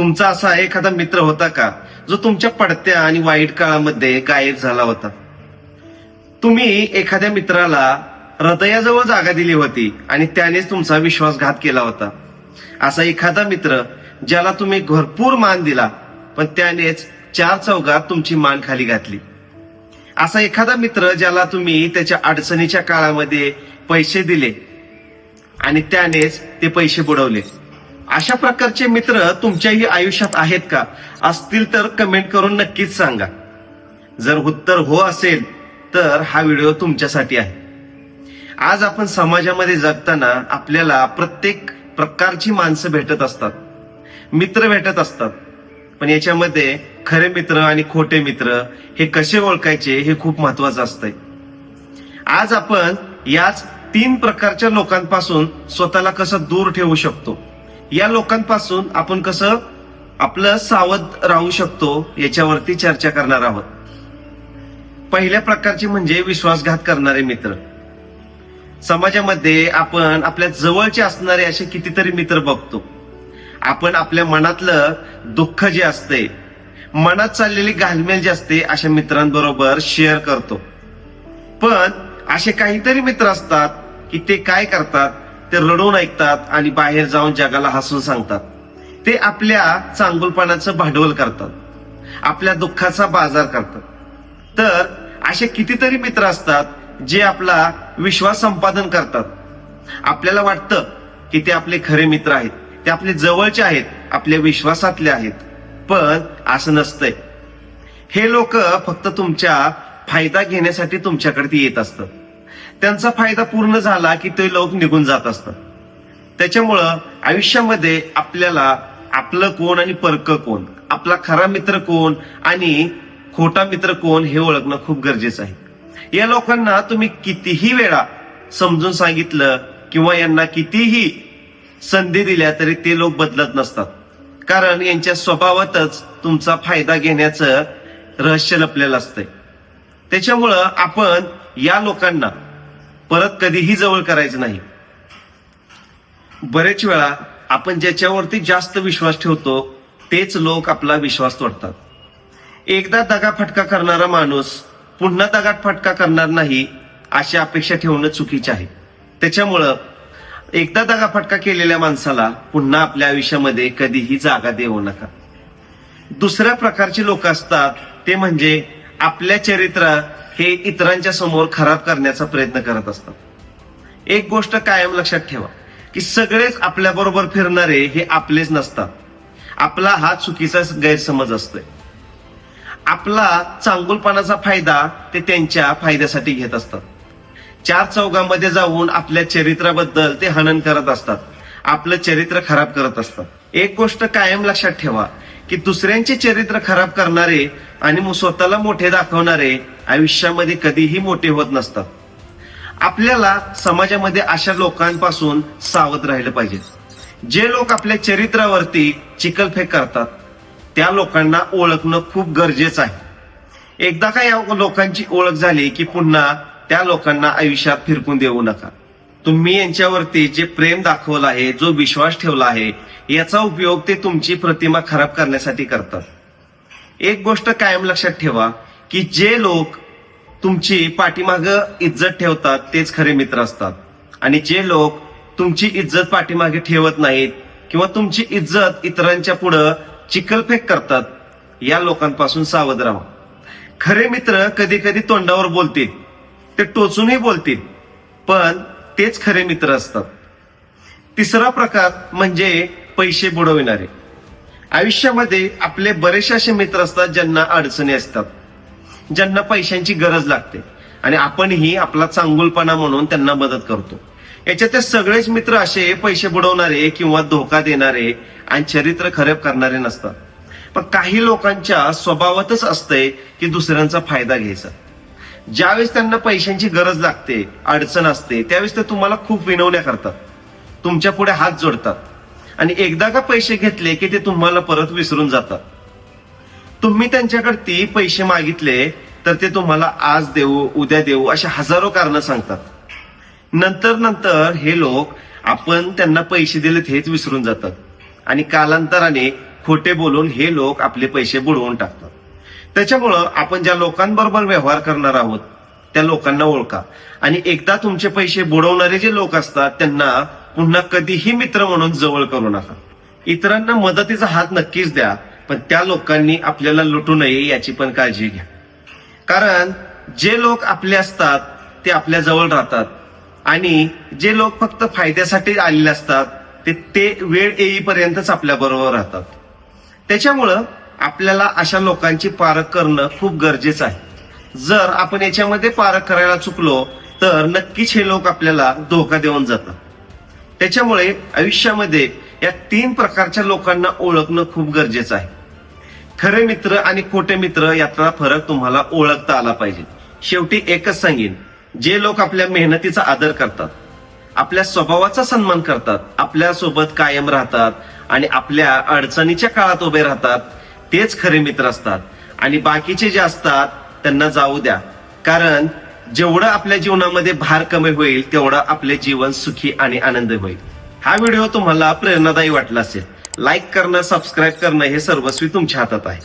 तुमचा असा एखादा मित्र होता का? जो तुमच्या पडत्या आणि वाईट काळामध्ये गायब झाला होता. तुम्ही एखाद्या मित्राला हृदयाजवळ जागा दिली होती आणि त्यानेच तुमचा विश्वासघात केला होता. असा एखादा मित्र ज्याला तुम्ही भरपूर मान दिला पण त्यानेच चार चौघात तुमची मान खाली घातली. असा एखादा मित्र ज्याला तुम्ही त्याच्या अडचणीच्या काळामध्ये पैसे दिले आणि त्यानेच ते पैसे बुडवले. अशा प्रकारचे मित्र तुमच्याही आयुष्यात आहेत का? असतील तर कमेंट करून नक्कीच सांगा. जर उत्तर हो असेल तर हा व्हिडिओ तुमच्यासाठी आहे. आज आपण समाजामध्ये जगताना आपल्याला प्रत्येक प्रकारची माणसं भेटत असतात. मित्र भेटत असतात. पण याच्यामध्ये खरे मित्र आणि खोटे मित्र हे कसे ओळखायचे हे खूप महत्वाचं असतंय. आज आपण याच तीन प्रकारच्या लोकांपासून स्वतःला कसं दूर ठेवू शकतो? या लोकांपासून आपण कसं आपलं सावध राहू शकतो याच्यावरती चर्चा करणार आहोत. पहिल्या प्रकारचे म्हणजे विश्वासघात करणारे मित्र. समाजामध्ये आपण आपल्या जवळचे असणारे असे कितीतरी मित्र बघतो. आपण आपल्या मनातलं दुःख जे असते मनात चाललेली घालमेल जी असते अशा मित्रांबरोबर शेअर करतो. पण असे काहीतरी मित्र असतात की ते काय करतात? ते रडून ऐकतात आणि बाहेर जाऊन जगाला हसून सांगतात. ते आपल्या चांगुलपणाचं भांडवल करतात. आपल्या दुःखाचा बाजार करतात. तर असे कितीतरी मित्र असतात जे आपला विश्वास संपादन करतात. आपल्याला वाटतं की ते आपले खरे मित्र आहेत. ते आपले जवळचे आहेत. आपल्या विश्वासातले आहेत. पण असं नसतंय. हे लोक फक्त तुमच्या फायदा घेण्यासाठी तुमच्याकडे येत असतात. त्यांचा फायदा पूर्ण झाला की ते लोक निघून जात असतात. त्याच्यामुळं आयुष्यामध्ये आपल्याला आपलं कोण आणि परक कोण आपला खरा मित्र कोण आणि खोटा मित्र कोण हे ओळखणं खूप गरजेचं आहे. या लोकांना तुम्ही कितीही वेळा समजून सांगितलं किंवा यांना कितीही संधी दिल्या तरी ते लोक बदलत नसतात. कारण यांच्या स्वभावातच तुमचा फायदा घेण्याचं रहस्य लपलेलं असतंय. त्याच्यामुळं आपण या लोकांना परत कधीही जवळ करायचं नाही. बरेच वेळा आपण ज्याच्यावरती जास्त विश्वास ठेवतो तेच लोक आपला विश्वास तोडतात. एकदा दगाफटका करणारा माणूस पुन्हा दगाफटका करणार नाही अशी अपेक्षा ठेवणं चुकीचे आहे. त्याच्यामुळं एकदा दगाफटका केलेल्या माणसाला पुन्हा आपल्या आयुष्यामध्ये कधीही जागा देऊ नका. दुसऱ्या प्रकारचे लोक असतात ते म्हणजे आपल्या चरित्र हे इतरांच्या समोर खराब करण्याचा प्रयत्न करत असतात. एक गोष्ट कायम लक्षात ठेवा की सगळेच आपल्या बरोबर फिरणारे हे आपलेच नसतात. आपला हा चुकीचा गैरसमज असतोय. आपला चांगुलपणाचा फायदा ते त्यांच्या फायद्यासाठी घेत असतात. चार चौघांमध्ये जाऊन आपल्या चरित्राबद्दल ते हनन करत असतात. आपलं चरित्र खराब करत असतात. एक गोष्ट कायम लक्षात ठेवा की दुसऱ्यांचे चरित्र खराब करणारे आणि मग स्वतःला मोठे दाखवणारे आयुष्यामध्ये कधीही मोठे होत नसतात. आपल्याला समाजामध्ये अशा लोकांपासून सावध राहिलं पाहिजे. जे लोक आपल्या चरित्रावरती चिकलफेक करतात त्या लोकांना ओळखणं खूप गरजेचं आहे. एकदा का या लोकांची ओळख झाली की पुन्हा त्या लोकांना आयुष्यात फिरकून देऊ नका. तुम्ही यांच्यावरती जे प्रेम दाखवलं आहे जो विश्वास ठेवला आहे याचा उपयोग ते तुमची प्रतिमा खराब करण्यासाठी करतात. एक गोष्ट कायम लक्षात ठेवा की जे लोक तुमची पाठीमाग इज्जत ठेवतात तेच खरे मित्र असतात. आणि जे लोक तुमची इज्जत पाठीमागे ठेवत नाहीत किंवा तुमची इज्जत इतरांच्या पुढं चिकलफेक करतात या लोकांपासून सावध राहा. खरे मित्र कधी कधी तोंडावर बोलतील ते टोचूनही बोलतील पण तेच खरे मित्र असतात. तिसरा प्रकार म्हणजे पैसे बुडविणारे. आयुष्यामध्ये आपले बरेचसे असे मित्र असतात ज्यांना अडचणी असतात. ज्यांना पैशांची गरज लागते. आणि आपणही आपला चांगुलपणा म्हणून त्यांना मदत करतो. याच्यात सगळेच मित्र असे पैसे बुडवणारे किंवा धोका देणारे आणि चरित्र खरेब करणारे नसतात. पण काही लोकांच्या स्वभावातच असतंय की दुसऱ्यांचा फायदा घ्यायचा. ज्यावेळेस त्यांना पैशांची गरज लागते अडचण असते त्यावेळेस ते तुम्हाला खूप विनवण्या करतात. तुमच्यापुढे हात जोडतात. आणि एकदा का पैसे घेतले की ते तुम्हाला परत विसरून जातात. तुम्ही त्यांच्याकडे ती पैसे मागितले तर ते तुम्हाला आज देऊ उद्या देऊ अशा हजारो कारण सांगतात. नंतर नंतर हे लोक आपण त्यांना पैसे दिलेत हेच विसरून जातात. आणि कालांतराने खोटे बोलून हे लोक आपले पैसे बुडवून टाकतात. त्याच्यामुळं आपण ज्या लोकांबरोबर व्यवहार करणार आहोत त्या लोकांना ओळखा. आणि एकदा तुमचे पैसे बुडवणारे जे लोक असतात त्यांना पुन्हा कधीही मित्र म्हणून जवळ करू नका. इतरांना मदतीचा हात नक्कीच द्या पण त्या लोकांनी आपल्याला लुटू नये याची पण काळजी घ्या. कारण जे लोक आपले असतात ते आपल्या जवळ राहतात. आणि जे लोक फक्त फायद्यासाठी आलेले असतात ते ते वेळ येईपर्यंतच आपल्या बरोबर राहतात. त्याच्यामुळं आपल्याला अशा लोकांची पारख करणं खूप गरजेचं आहे. जर आपण याच्यामध्ये पारख करायला चुकलो तर नक्कीच हे लोक आपल्याला धोका देऊन जातात. त्याच्यामुळे आयुष्यामध्ये या तीन प्रकारच्या लोकांना ओळखणं खूप गरजेचं आहे. खरे मित्र आणि खोटे मित्र यातला फरक तुम्हाला ओळखता आला पाहिजे. शेवटी एकच सांगेन जे लोक आपल्या मेहनतीचा आदर करतात आपल्या स्वभावाचा सन्मान करतात आपल्यासोबत कायम राहतात आणि आपल्या अडचणीच्या काळात उभे राहतात तेच खरे मित्र असतात. आणि बाकीचे जे असतात त्यांना जाऊ द्या. कारण जेवढं आपल्या जीवनामध्ये भार कमी होईल तेवढं आपले जीवन सुखी आणि आनंदी होईल. हा व्हिडिओ तुम्हाला प्रेरणादायी वाटला असेल. लाईक करणं सबस्क्राईब करणं हे सर्वस्वी तुमच्या हातात आहे.